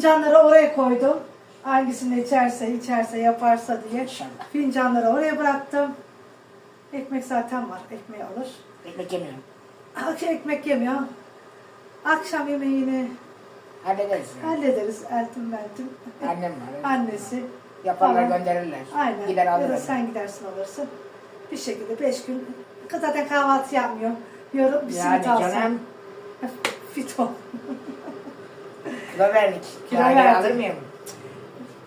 Fincanları oraya koydum. Hangisini içerse, içerse, yaparsa diye. Fincanları oraya bıraktım. Ekmek zaten var. Ekmeği alır. Ekmek yemiyorum. Akşam ekmek yemiyor. Akşam yemeğini Hallederiz yani. hallederiz. Eltim meltim. Annem var. Annesi. Yaparlar falan. gönderirler. Aynen. Gider ya da sen gidersin alırsın. Bir şekilde beş gün zaten kahvaltı yapmıyor. Yorum bir Yani simit alsın. canım Fito. kilo verdik. Kilo Kilo verdim. alır?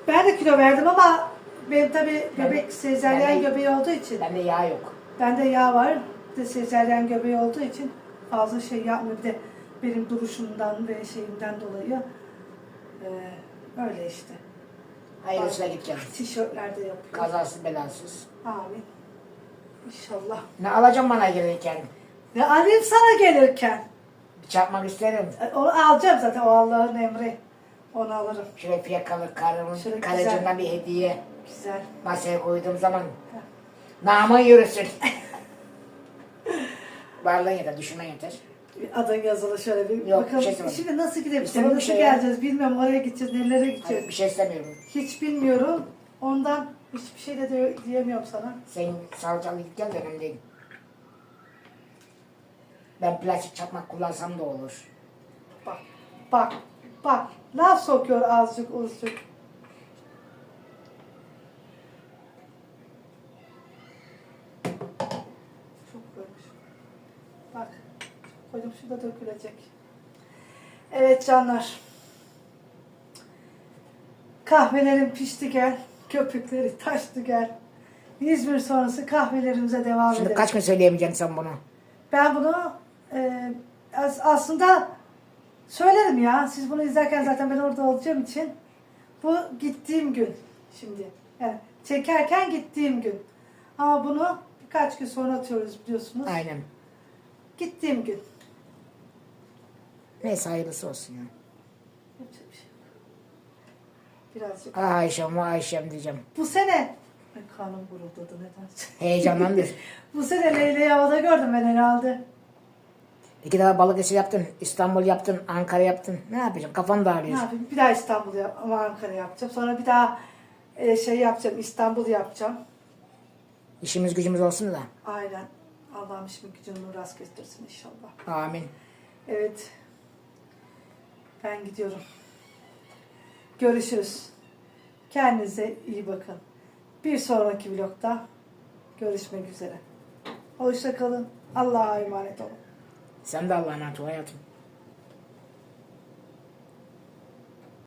Ben de kilo verdim ama benim tabii göbek sezeryen göbeği olduğu için. Bende yağ yok. Bende yağ var. De sezeryen göbeği olduğu için fazla şey yapmıyor. Bir de benim duruşumdan ve şeyimden dolayı eee, öyle işte. Hayırlısıyla gideceğim. Tişörtlerde yapıyor. Kazasız belasız. Amin. İnşallah. Ne alacağım bana gelirken? Ne alayım sana gelirken? Bir çarpmak isterim. E, Onu alacağım zaten o Allah'ın emri. Onu alırım. Şöyle fiyakalı karımın Şöyle karıcığına güzel. bir hediye Güzel. masaya koyduğum zaman namı yürüsün. Varlığın yeter, düşünmen yeter. Adın yazılı şöyle bir Yok, bakalım. bir şey. Şimdi nasıl gidebiliriz? Nasıl şey ya. geleceğiz bilmiyorum. Oraya gideceğiz. Hayır, gideceğiz? bir şey istemiyorum. Hiç bilmiyorum. Ondan hiçbir şey de diye- diyemiyorum sana. Sen sağlıcaklı git gel de önemli değil. Ben plastik çakmak kullansam da olur. Bak. Bak. Bak. Laf sokuyor azıcık uzcuk. Çok koymuş. Bak. Koydum şurada dökülecek. Evet canlar. Kahvelerim pişti gel. Köpükleri taştı gel. İzmir sonrası kahvelerimize devam Şimdi edelim. kaç gün söyleyemeyeceksin sen bunu? Ben bunu e, as- aslında söylerim ya. Siz bunu izlerken zaten ben orada olacağım için. Bu gittiğim gün şimdi. Yani çekerken gittiğim gün. Ama bunu birkaç gün sonra atıyoruz biliyorsunuz. Aynen. Gittiğim gün. Neyse hayırlısı olsun ya. Yapacak bir şey yok. Birazcık. Ah Ayşem, vay Ayşem diyeceğim. Bu sene Ay, kanım guruldadı nedense. Heyecanlandır. Bu sene Leyla'yı havada gördüm ben herhalde. İki defa Balıkesir yaptın, İstanbul yaptın, Ankara yaptın. Ne yapacaksın? Kafan Ne dağılıyor. yapayım? Bir daha İstanbul yap ama Ankara yapacağım. Sonra bir daha e, şey yapacağım. İstanbul yapacağım. İşimiz gücümüz olsun da. Aynen. Allah'ım şimdi gücünü rast getirsin inşallah. Amin. Evet. Ben gidiyorum. Görüşürüz. Kendinize iyi bakın. Bir sonraki vlogda görüşmek üzere. Hoşça kalın. Allah'a emanet olun. Sen de Allah'a hayatım.